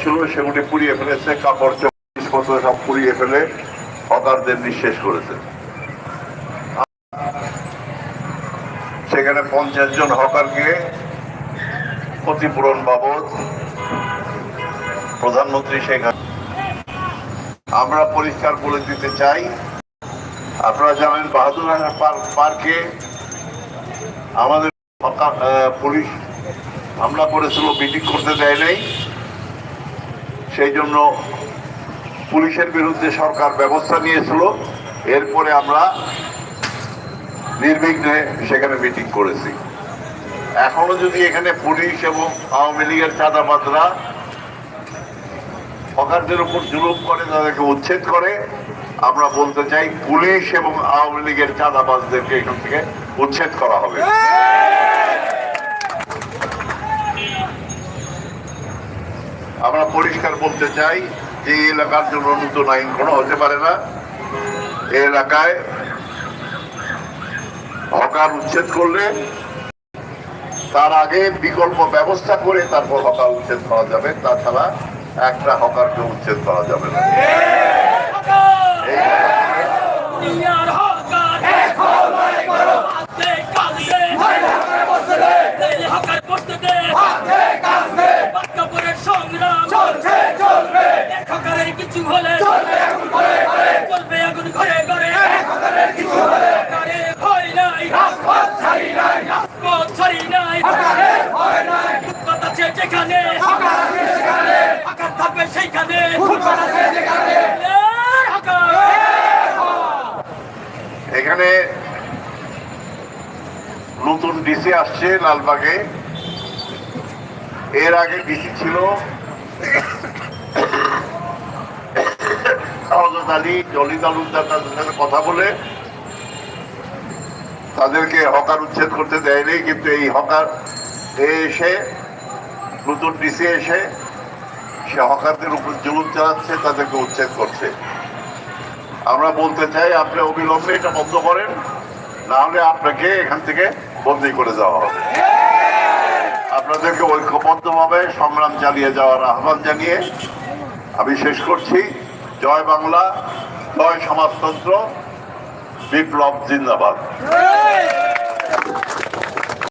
ছিল, সেগুলি পুড়িয়ে ফেলেছে, কাপড় সব পুড়িয়ে ফেলে হকারদের নিঃশেষ করেছে। সেখানে পঞ্চাশ জন হকারকে ক্ষতিপূরণ বাবদ প্রধানমন্ত্রী শেখ আমরা পরিষ্কার করে দিতে চাই, আপনারা জানেন বাহাদুর পার্কে আমাদের পুলিশ হামলা করেছিল, মিটিং করতে দেয় নাই। সেই জন্য পুলিশের বিরুদ্ধে সরকার ব্যবস্থা নিয়েছিল। এরপরে আমরা নির্বিঘ্নে সেখানে মিটিং করেছি। এখনও যদি এখানে পুলিশ এবং আওয়ামী লীগের চাঁদাবাদরা হকারদের উপর জুলুম করে, তাদেরকে উচ্ছেদ করে, আমরা বলতে চাই পুলিশ এবং আওয়ামী লীগের চাঁদাবাজদেরকে এখান থেকে উচ্ছেদ করা হবে আমরা পরিষ্কার বলতে চাই যে এই এলাকার জন্য নতুন আইন কোনো হতে পারে না। এই এলাকায় হকার উচ্ছেদ করলে তার আগে বিকল্প ব্যবস্থা করে তারপর হকার উচ্ছেদ করা যাবে। তাছাড়া একটা হকারকে উচ্ছেদ করা যাবে না এই দুনিয়ার হকার হাতে কাঁদবে এই হকার করতে দে বাক্যপুরের সংগ্রাম এক হকারের কিছু হলে চলবে আগুন ঘরে ঘরে। হকারে ভয় নাই। রাজপথ ছাড়ি নাই। ফুটপাত আছে যেখানে। হকার থাকবে সেইখানে। এই হকার এখানে নতুন ডিসি আসছে লালবাগে। এর আগে ডিসি ছিল হজরত আলী, জলি তালুকদার তাদের সাথে কথা বলে তাদেরকে হকার উচ্ছেদ করতে দেয়নি, কিন্তু এই হকার এসে, নতুন ডিসি এসে, সে হকারদের উপর জুলুম চালাচ্ছে, তাদেরকে উচ্ছেদ করছে। আমরা বলতে চাই, আপনি অবিলম্বে এটা বন্ধ করেন না হলে আপনাকে এখান থেকে বন্দি করে যাওয়া হবে। আপনাদেরকে ঐক্যবদ্ধভাবে সংগ্রাম চালিয়ে যাওয়ার আহ্বান জানিয়ে আমি শেষ করছি। জয় বাংলা জয় সমাজতন্ত্র বিপ্লব জিন্দাবাদ।